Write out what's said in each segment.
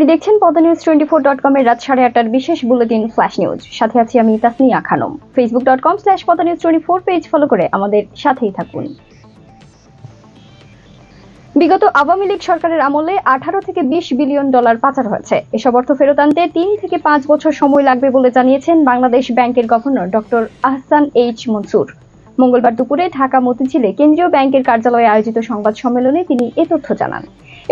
আপনি দেখছেন Padma news twenty four dot কমের রাত সাড়ে আটটার বিশেষ বুলেটিন ফ্ল্যাশ নিউজ। সাথে আছি আমি Tasnia Khanam. Facebook dot com slash Padma twenty four page follow করে আমাদের সাথেই থাকুন। বিগত আওয়ামী লীগ সরকারের আমলে আঠারো থেকে বিশ বিলিয়ন ডলার পাচার হয়েছে। এসব অর্থ ফেরত আনতে তিন থেকে পাঁচ বছর সময় লাগবে বলে জানিয়েছেন বাংলাদেশ ব্যাংকের governor doctor Ahsan H Mansur. মঙ্গলবার দুপুরে ঢাকা মতিঝিলে কেন্দ্রীয় ব্যাংকের কার্যালয়ে আয়োজিত সংবাদ সম্মেলনে তিনি এ তথ্য জানান।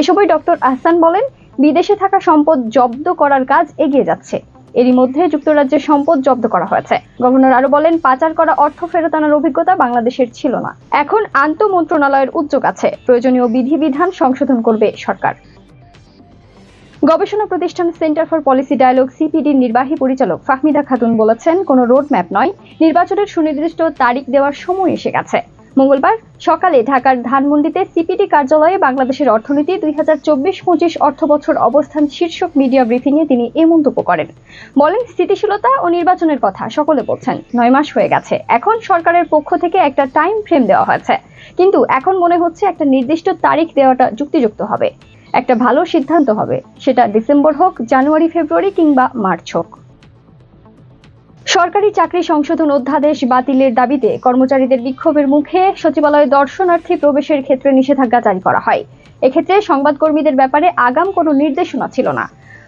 এ সময় ডক্টর আহসান বলেন বিদেশে থাকা সম্পদ জব্দ করার কাজ এগিয়ে যাচ্ছে। এরই মধ্যে যুক্তরাজ্যের সম্পদ জব্দ করা হয়েছে। গভর্নর আরও বলেন, পাচার করা অর্থ ফেরত আনার অভিজ্ঞতা বাংলাদেশের ছিল না। এখন আন্ত মন্ত্রণালয়ের উদ্যোগ আছে। প্রয়োজনীয় বিধিবিধান সংশোধন করবে সরকার। গবেষণা প্রতিষ্ঠান সেন্টার ফর পলিসি ডায়ালগ সিপিডির নির্বাহী পরিচালক ফাহমিদা খাতুন বলেছেন, কোনো রোড ম্যাপ নয়। নির্বাচনের সুনির্দিষ্ট তারিখ দেওয়ার সময় এসে গেছে। মঙ্গলবার সকালে ঢাকার ধানমন্ডিতে সিপিডি কার্যালয়ে বাংলাদেশের অর্থনীতি দুই হাজার চব্বিশ পঁচিশ অর্থ বছর অবস্থান শীর্ষক মিডিয়া ব্রিফিংয়ে তিনি এ মন্তব্য করেন। বলেন, স্থিতিশীলতা ও নির্বাচনের কথা সকলে বলছেন। নয় মাস হয়ে গেছে। এখন সরকারের পক্ষ থেকে একটা টাইম ফ্রেম দেওয়া হয়েছে। কিন্তু এখন মনে হচ্ছে একটা নির্দিষ্ট তারিখ দেওয়াটা যুক্তিযুক্ত হবে। একটা ভালো সিদ্ধান্ত হবে। সেটা ডিসেম্বর হোক, জানুয়ারি, ফেব্রুয়ারি কিংবা মার্চ হোক। সরকারি চাকরি সংশোধন অধ্যাদেশ বাতিলের দাবিতে কর্মচারীদের বিক্ষোভের মুখে সচিবালয়ে দর্শনার্থী প্রবেশের ক্ষেত্রে নিষেধাজ্ঞা জারি করা হয়। এক্ষেত্রে সংবাদকর্মীদের ব্যাপারে আগাম কোনো নির্দেশনা ছিল না।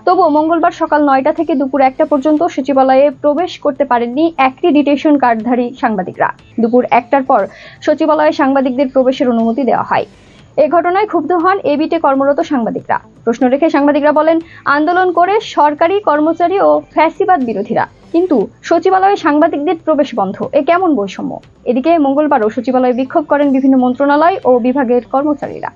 তবুও মঙ্গলবার সকাল নয়টা থেকে দুপুর একটা পর্যন্ত সচিবালয়ে প্রবেশ করতে পারেননি অ্যাক্রিডিটেশন কার্ডধারী সাংবাদিকরা। দুপুর একটার পর সচিবালয়ে সাংবাদিকদের প্রবেশের অনুমতি দেওয়া হয়। এ ঘটনায় ক্ষুব্ধ হন এবিটে কর্মরত সাংবাদিকরা। প্রশ্ন রেখে সাংবাদিকরা বলেন, আন্দোলন করে সরকারি কর্মচারী ও ফ্যাসিবাদ বিরোধীরা। কিন্তু সচিবালয়ে সাংবাদিকদের প্রবেশ বন্ধ। এ কেমন বৈষম্য? এদিকে মঙ্গলবারও সচিবালয়ে বিক্ষোভ করেন বিভিন্ন মন্ত্রণালয় ও বিভাগের কর্মচারীরা।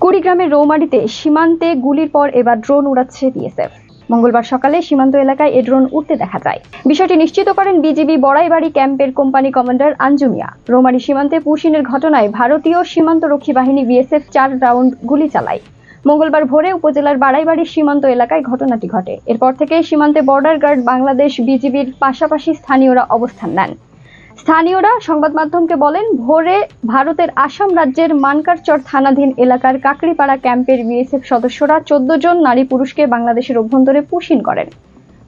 কুড়িগ্রামের রৌমারিতে সীমান্তে গুলির পর এবার ড্রোন উড়াচ্ছে বিএসএফ। মঙ্গলবার সকালে সীমান্ত এলাকায় এ ড্রোন উঠতে দেখা যায়। বিষয়টি নিশ্চিত করেন বিজিবি বড়াইবাড়ি ক্যাম্পের কোম্পানি কমান্ডার আঞ্জুমিয়া। রোমারি সীমান্তে পুশিনের ঘটনায় ভারতীয় সীমান্তরক্ষী বাহিনী বিএসএফ চার রাউন্ড গুলি চালায়। মঙ্গলবার ভোরে উপজেলার বাড়াইবাড়ির সীমান্ত এলাকায় ঘটনাটি ঘটে। এরপর থেকে সীমান্তে বর্ডার গার্ড বাংলাদেশ বিজিবির পাশাপাশি স্থানীয়রা অবস্থান নেন। স্থানীয়রা সংবাদ মাধ্যমকে বলেন, ভোরে ভারতের আসাম রাজ্যের মানকারচর থানাধীন এলাকার কাকড়িপাড়া ক্যাম্পের বিএসএফ সদস্যরা চোদ্দ জন নারী পুরুষকে বাংলাদেশের অভ্যন্তরে পুশিন করেন।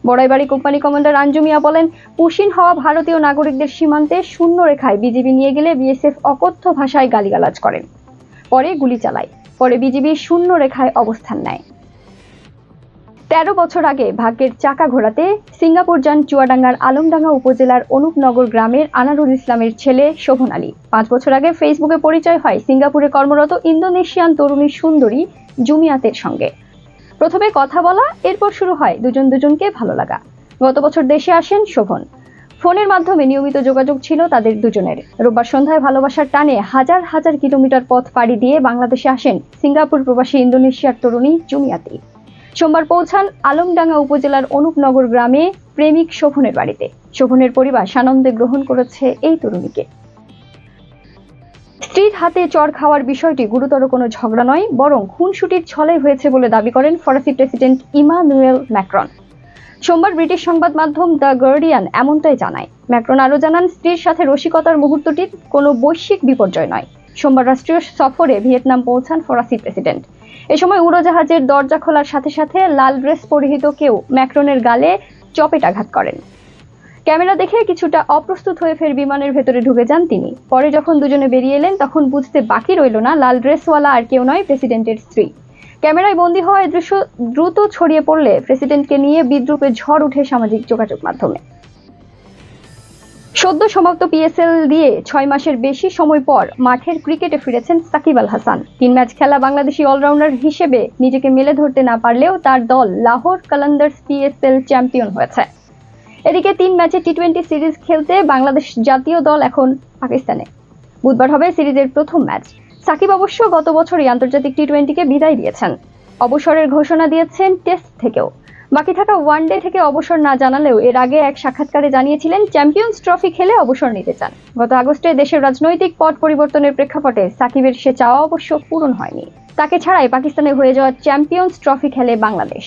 বড়াইবাড়ি কোম্পানি কমান্ডার আঞ্জুমিয়া বলেন পুশিন হওয়া ভারতীয় নাগরিকদের সীমান্তে শূন্য রেখায় বিজিবি নিয়ে গেলে বিএসএফ অকথ্য ভাষায় গালিগালাজ করেন। পরে গুলি চালায়। পরে বিজিবি শূন্য রেখায় অবস্থান নেয়। তেরো বছর আগে ভাগ্যের চাকা ঘোরাতে সিঙ্গাপুর যান চুয়াডাঙ্গার আলমডাঙ্গা উপজেলার অনুপনগর গ্রামের আনারুল ইসলামের ছেলে শোভন আলী। পাঁচ বছর আগে ফেসবুকে পরিচয় হয় সিঙ্গাপুরে কর্মরত ইন্দোনেশিয়ান তরুণী সুন্দরী জুমিয়াতের সঙ্গে। প্রথমে কথা বলা, এরপর শুরু হয় দুজন দুজনকে ভালো লাগা। গত বছর দেশে আসেন শোভন। ফোনের মাধ্যমে নিয়মিত যোগাযোগ ছিল তাদের দুজনের। রোববার সন্ধ্যায় ভালোবাসার টানে হাজার হাজার কিলোমিটার পথ পাড়ি দিয়ে বাংলাদেশে আসেন সিঙ্গাপুর প্রবাসী ইন্দোনেশিয়ার তরুণী জুমিয়াতি। সোমবার পৌঁছান আলমডাঙ্গা উপজেলার অনুপনগর গ্রামে প্রেমিক শোভনের বাড়িতে। শোভনের পরিবার সানন্দে গ্রহণ করেছে এই তরুণীকে। স্ত্রীর হাতে চর খাওয়ার বিষয়টি গুরুতর কোনো ঝগড়া নয়, বরং খুনসুটির ছলে হয়েছে বলে দাবি করেন ফরাসি প্রেসিডেন্ট ইমানুয়েল ম্যাক্রন। সোমবার ব্রিটিশ সংবাদ মাধ্যম দ্য গার্ডিয়ান এমনটাই জানায়। ম্যাক্রন আরও জানান, স্ত্রীর সাথে রসিকতার মুহূর্তটি কোনো বৈশ্বিক বিপর্যয় নয়। সোমবার রাষ্ট্রীয় সফরে ভিয়েতনাম পৌঁছান ফরাসি প্রেসিডেন্ট। এ সময় উড়োজাহাজের দরজা খোলার সাথে সাথে লাল ড্রেস পরিহিত কেউ ম্যাক্রনের গালে চপেটাঘাত করেন। ক্যামেরা দেখে কিছুটা অপ্রস্তুত হয়ে ফের বিমানের ভেতরে ঢুকে যান তিনি। পরে যখন দুজনে বেরিয়ে এলেন, তখন বুঝতে বাকি রইল না, লাল ড্রেসওয়ালা আর কেউ নয় প্রেসিডেন্টের স্ত্রী। ক্যামেরায় বন্দী হওয়া দৃশ্য দ্রুত ছড়িয়ে পড়লে প্রেসিডেন্টকে নিয়ে বিদ্রুপে ঝড় উঠে সামাজিক যোগাযোগ মাধ্যমে। সদ্য সমাপ্ত পিএসএল দিয়ে ছয় মাসের বেশি সময় পর মাঠের ক্রিকেটে ফিরেছেন সাকিব আল হাসান। তিন ম্যাচ খেলা বাংলাদেশি অলরাউন্ডার হিসেবে নিজেকে মেলে ধরতে না পারলেও তার দল লাহোর কালান্দার্স পিএসএল চ্যাম্পিয়ন হয়েছে। এদিকে তিন ম্যাচে টি টোয়েন্টি সিরিজ খেলতে বাংলাদেশ জাতীয় দল এখন পাকিস্তানে। বুধবার হবে সিরিজের প্রথম ম্যাচ। সাকিব অবশ্য গত বছরই আন্তর্জাতিক টি টোয়েন্টিকে বিদায় দিয়েছেন। অবসরের ঘোষণা দিয়েছেন টেস্ট থেকেও। বাকি থাকা ওয়ানডে থেকে অবসর না জানালেও এর আগে এক সাক্ষাৎকারে জানিয়েছিলেন, চ্যাম্পিয়ন্স ট্রফি খেলে অবসর নিতে চান। গত আগস্টে দেশের রাজনৈতিক পট পরিবর্তনের প্রেক্ষাপটে সাকিবের সে চাওয়া অবশ্য পূরণ হয়নি। তাকে ছাড়াই পাকিস্তানে হয়ে যাওয়া চ্যাম্পিয়ন্স ট্রফি খেলে বাংলাদেশ।